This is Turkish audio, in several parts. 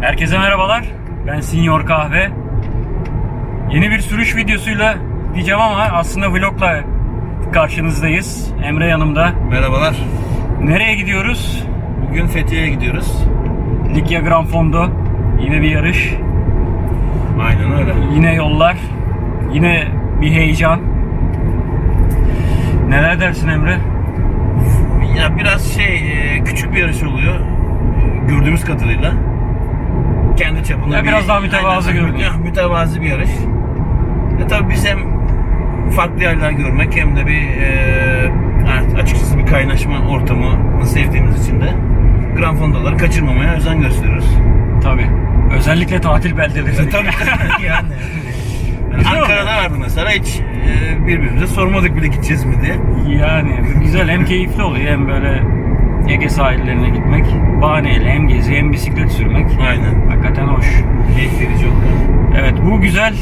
Herkese merhabalar. Ben Senior Kahve. Yeni bir sürüş videosuyla diyeceğim ama aslında vlogla karşınızdayız. Emre yanımda. Merhabalar. Nereye gidiyoruz? Bugün Fethiye'ye gidiyoruz. Likya Gran Fondo. Yine bir yarış. Aynen öyle. Yine yollar. Yine bir heyecan. Neler dersin Emre? Ya biraz şey e, küçük bir yarış oluyor. Gördüğümüz kadarıyla. Kendi çapında Ya biraz daha mütevazı görünüyor. ya, mütevazı bir yarış. E tabii biz hem farklı yerler görmek hem de bir e, açıkçası bir kaynaşma ortamını sevdiğimiz için de Gran Fondo'ları kaçırmamaya özen gösteriyoruz. Tabi. Özellikle tatil beldeleri. E, tabii yani. yani Ankara'da vardı mesela hiç e, birbirimize sormadık bile gideceğiz mi diye. Yani güzel hem keyifli oluyor hem böyle Ege sahillerine gitmek bahaneyle hem gezi hem bisiklet sürmek. Aynen. Hakikaten hoş. Keyif verici oluyor. Evet bu güzel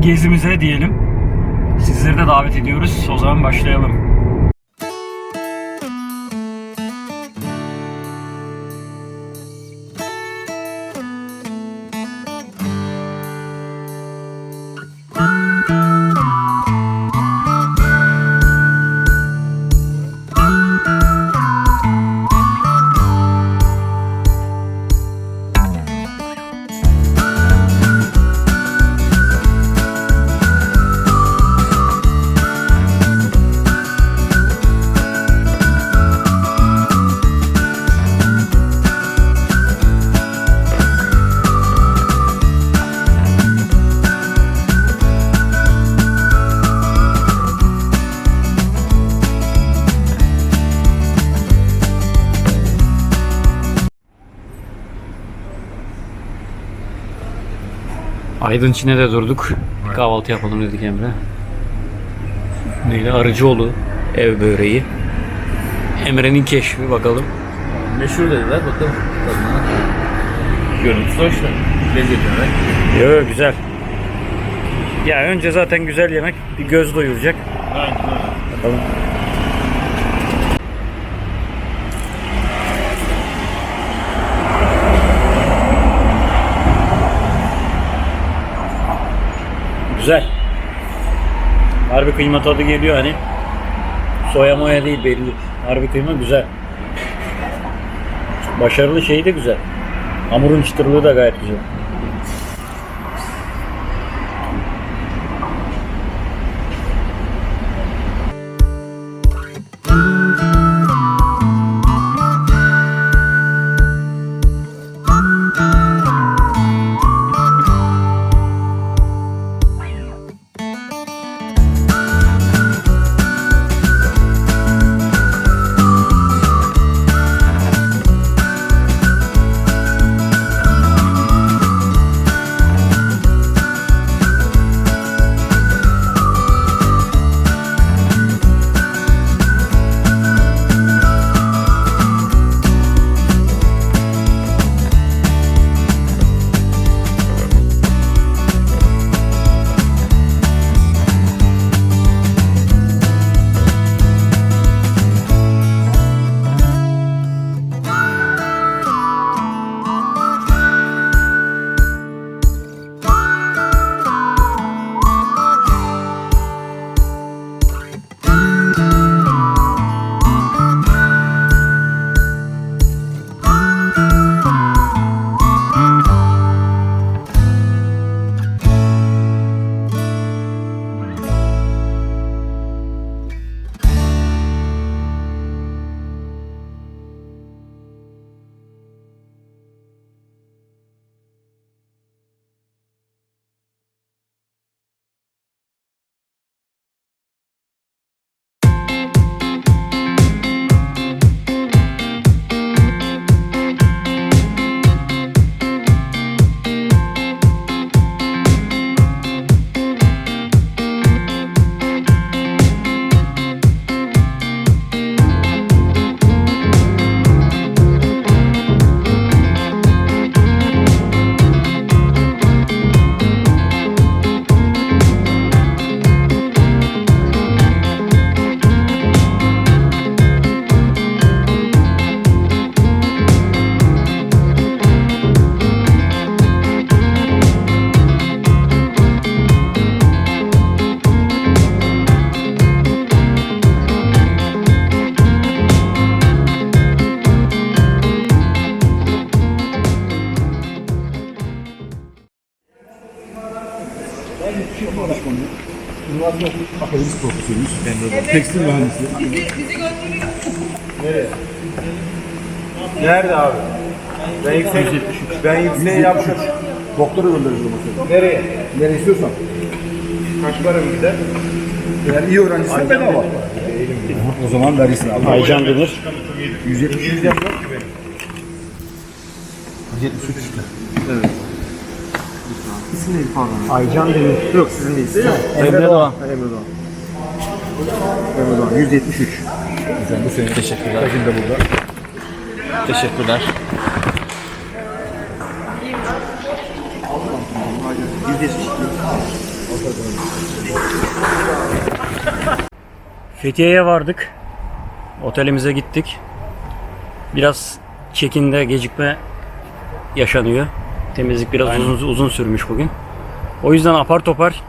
gezimize diyelim. Sizleri de davet ediyoruz. O zaman başlayalım. Aydın Çin'e de durduk. Bir kahvaltı yapalım dedik Emre. Neydi? Arıcıoğlu ev böreği. Emre'nin keşfi bakalım. Meşhur dediler bakalım tadına. Görüntüsü hoş da lezzet olarak. Yo güzel. Ya önce zaten güzel yemek bir göz doyuracak. Aynen öyle. Bakalım. Güzel. Harbi kıyma tadı geliyor hani. Soya moya değil belli. Harbi kıyma güzel. Başarılı şey de güzel. Hamurun çıtırlığı da gayet güzel. Profesörümüz. Tekstil mühendisi. Bizi, bizi gönderiyor. Nerede abi? Ben yüksek, ben yükseği yaptım. Doktora göndeririz o masayı. Nereye? Nereye istiyorsan. Kaç para gider? Eğer iyi öğrenciysen bedava. O zaman verirsin abi. Aycan Demir. 170 170 yok ki benim. 173 işte. Evet. İsim neydi pardon? Aycan Demir. Yok sizin değil. Emre Doğan. Emre Doğan. Doğan 173. Güzel bu senin. Teşekkürler. Kajin de burada. Teşekkürler. Fethiye'ye vardık. Otelimize gittik. Biraz çekinde gecikme yaşanıyor. Temizlik biraz uzun, uzun sürmüş bugün. O yüzden apar topar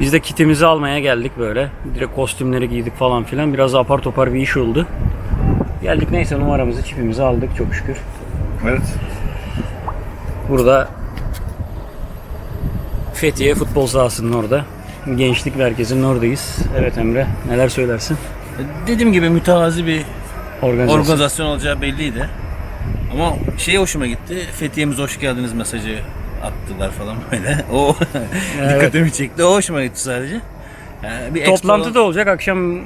biz de kitimizi almaya geldik böyle. Direkt kostümleri giydik falan filan. Biraz apar topar bir iş oldu. Geldik neyse numaramızı, çipimizi aldık çok şükür. Evet. Burada Fethiye futbol sahasının orada. Gençlik merkezinin oradayız. Evet Emre neler söylersin? Dediğim gibi mütevazi bir Organizasyon. organizasyon olacağı belliydi. Ama şey hoşuma gitti. Fethiye'mize hoş geldiniz mesajı attılar falan böyle. O dikkatimi çekti. O hoşuma gitti sadece. Yani bir Toplantı expo- da olacak. Akşam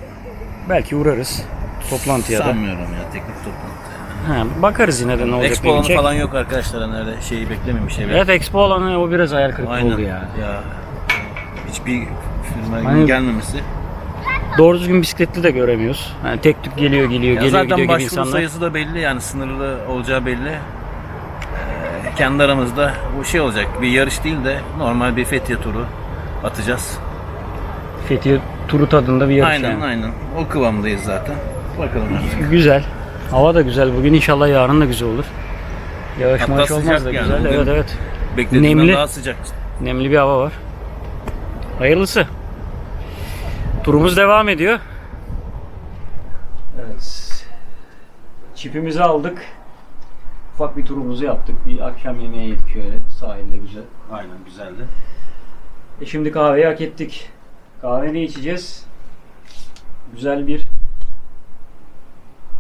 belki uğrarız toplantıya da. sanmıyorum ya teknik toplantı. Ha, bakarız yine de ne olacak. Expo alanı falan yok arkadaşlar nerede şeyi beklememiş evet. Evet Expo alanı o biraz hayal kırıklığı Aynen. oldu ya. ya. Hiçbir firma Hani- gelmemesi. Doğru düzgün bisikletli de göremiyoruz. Yani tek tük geliyor geliyor Ya geliyor zaten gidiyor gibi başvuru insanlar. sayısı da belli yani sınırlı olacağı belli. Kendi aramızda bu şey olacak bir yarış değil de normal bir Fethiye turu atacağız. Fethiye turu tadında bir yarış aynen yani. aynen o kıvamdayız zaten. Bakalım artık. Güzel. Hava da güzel. Bugün inşallah yarın da güzel olur. Yağış Hatta maaş olmaz da yani. güzel. Bugün Evet evet. Beklediğimden Nemli. daha sıcak. Nemli bir hava var. Hayırlısı. Turumuz devam ediyor. Evet. Çipimizi aldık. Ufak bir turumuzu yaptık. Bir akşam yemeği yedik şöyle sahilde güzel. Aynen güzeldi. E şimdi kahveyi hak ettik. Kahve ne içeceğiz? Güzel bir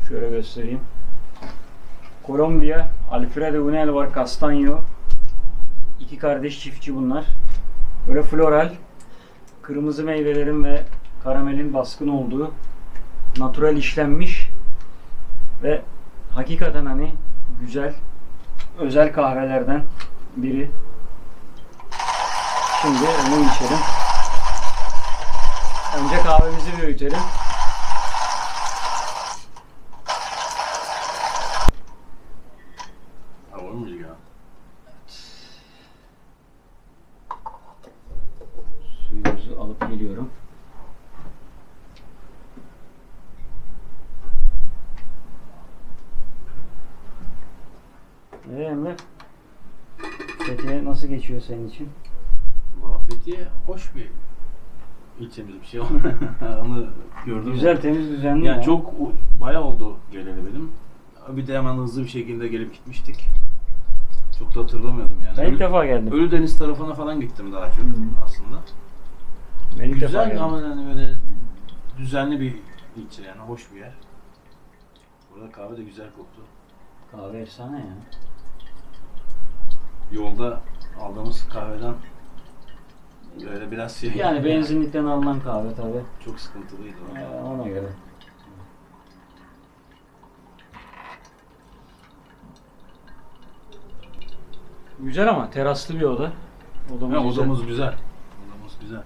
şöyle göstereyim. Kolombiya Alfredo Unel var Castaño. İki kardeş çiftçi bunlar. Böyle floral kırmızı meyvelerin ve karamelin baskın olduğu natural işlenmiş ve hakikaten hani güzel özel kahvelerden biri. Şimdi onu içelim. Önce kahvemizi bir öğütelim. Hava mı ya? Suyumuzu alıp geliyorum. Ee Emre? Fethiye nasıl geçiyor senin için? Valla Fethiye hoş bir ilçemiz bir şey onu gördüm. Güzel, temiz, düzenli. Yani ya. çok bayağı oldu geleli benim. Bir de hemen hızlı bir şekilde gelip gitmiştik. Çok da hatırlamıyordum yani. Ben ilk Ölü- defa geldim. Ölüdeniz tarafına falan gittim daha çok aslında. Ben ilk defa Güzel geldim. ama yani böyle düzenli bir ilçe yani hoş bir yer. Burada kahve de güzel koktu. Kahve efsane ya. Yolda aldığımız kahveden böyle biraz şey Yani benzinlikten alınan kahve tabi. çok sıkıntılıydı. o. ona göre. Güzel ama teraslı bir oda. Odamız Ya, güzel. odamız güzel. Odamız güzel.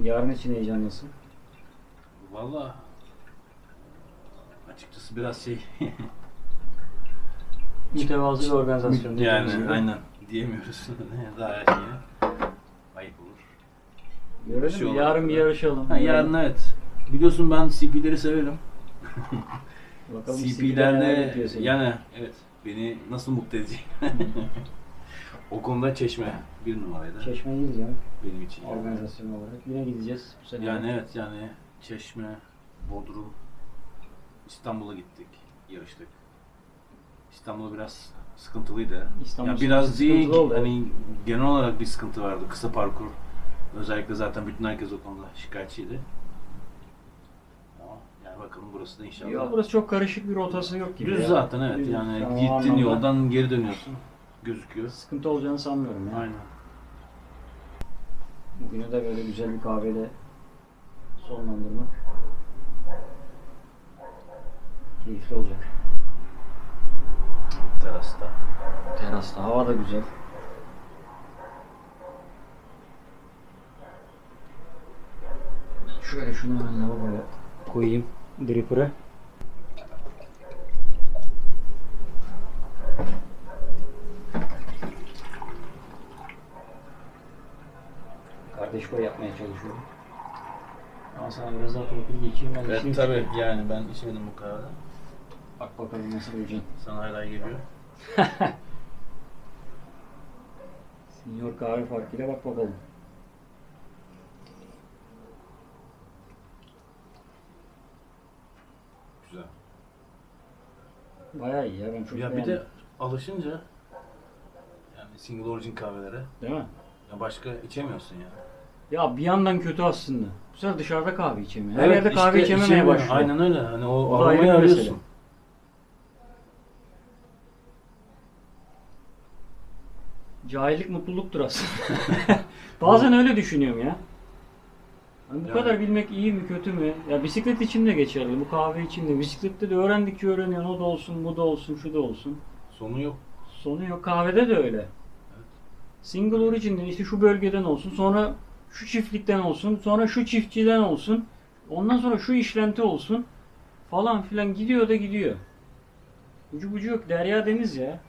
Yarın için heyecanlısın. Valla açıkçası biraz şey Mütevazı bir organizasyon. yani gibi. aynen diyemiyoruz. Daha iyi. Ayıp olur. Görelim şey. Yarın bir yarışalım. Ha, yarın evet. Biliyorsun ben CP'leri severim. CP'lerle yani evet beni nasıl mutlu edecek? o konuda çeşme bir numaraydı Çeşme değiliz ya. benim için. Yani. Organizasyon olarak. Yine gideceğiz bu sene. yani evet yani Çeşme, Bodrum, İstanbul'a gittik, yarıştık. İstanbul'u biraz sıkıntılıydı. İstanbul ya biraz değil, oldu, hani genel olarak bir sıkıntı vardı. Kısa parkur. Özellikle zaten bütün herkes o konuda şikayetçiydi. Ama yani bakalım burası da inşallah. Yok burası çok karışık bir rotası yok gibi. Düz ya. zaten evet Düz. yani gittiğin anlamda yoldan geri dönüyorsun. Gözüküyor. Sıkıntı olacağını sanmıyorum ya. Aynen. Bugünü de böyle güzel bir kahveyle sonlandırmak keyifli olacak. Terasta. Terasta hava da güzel. Şöyle şunu hemen lavaboya koyayım dripper'ı. Kardeş boy yapmaya çalışıyorum. Ama sana biraz daha torpil geçeyim ben Evet işini tabii yani ben içmedim bu kahveden. Bak bakalım nasıl olacaksın. Sana hala geliyor. Senior kahve farkıyla bak bakalım. Güzel. Bayağı iyi ya ben çok Ya bir beğendim. de alışınca yani single origin kahvelere Değil mi? ya başka içemiyorsun ya. Ya bir yandan kötü aslında. Bu sefer dışarıda kahve içemiyor. Her yerde kahve içememeye başlıyor. Aynen öyle. Hani o da ayrı aromayı bir mesele. arıyorsun. Cahillik mutluluktur aslında. Bazen öyle düşünüyorum ya. Hani bu Yani. kadar bilmek iyi mi kötü mü? Ya bisiklet için de geçerli, bu kahve için de. Bisiklette de öğrendikçe öğreniyorsun. O da olsun, bu da olsun, şu da olsun. Sonu yok. Sonu yok. Kahvede de öyle. Single origin'den işte şu bölgeden olsun, sonra şu çiftlikten olsun, sonra şu çiftçiden olsun, ondan sonra şu işlenti olsun falan filan gidiyor da gidiyor. Ucu bucu yok. Derya deniz ya.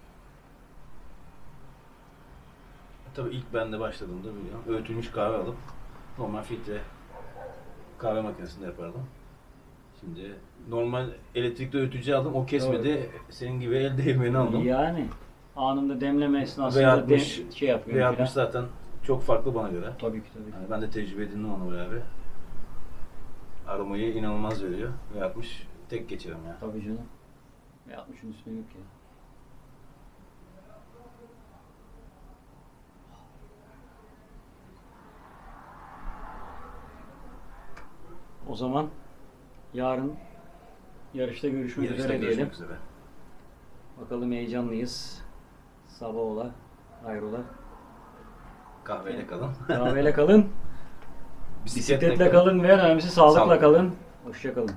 Tabii ilk ben de başladığımda biliyorum. Öğütülmüş kahve alıp normal filtre kahve makinesinde yapardım. Şimdi normal elektrikli öğütücü aldım. O kesmedi. Senin gibi el değirmeni aldım. Yani anında demleme esnasında V60 dem- şey yapıyor V60 filan. zaten çok farklı bana göre. Tabii ki tabii ki. Yani ben de tecrübe edindim onu beraber. Aromayı inanılmaz veriyor. V60 tek geçerim ya. Tabii canım. Ve 60'ın üstüne yok ya. O zaman yarın yarışta görüşmek Yarışta üzere diyelim. üzere. Bakalım heyecanlıyız. Sabah ola, hayrola. Kahveyle kalın. Kahveyle kalın, bisikletle kalın ve en önemlisi sağlıkla Sağlıkla. kalın. Hoşça kalın.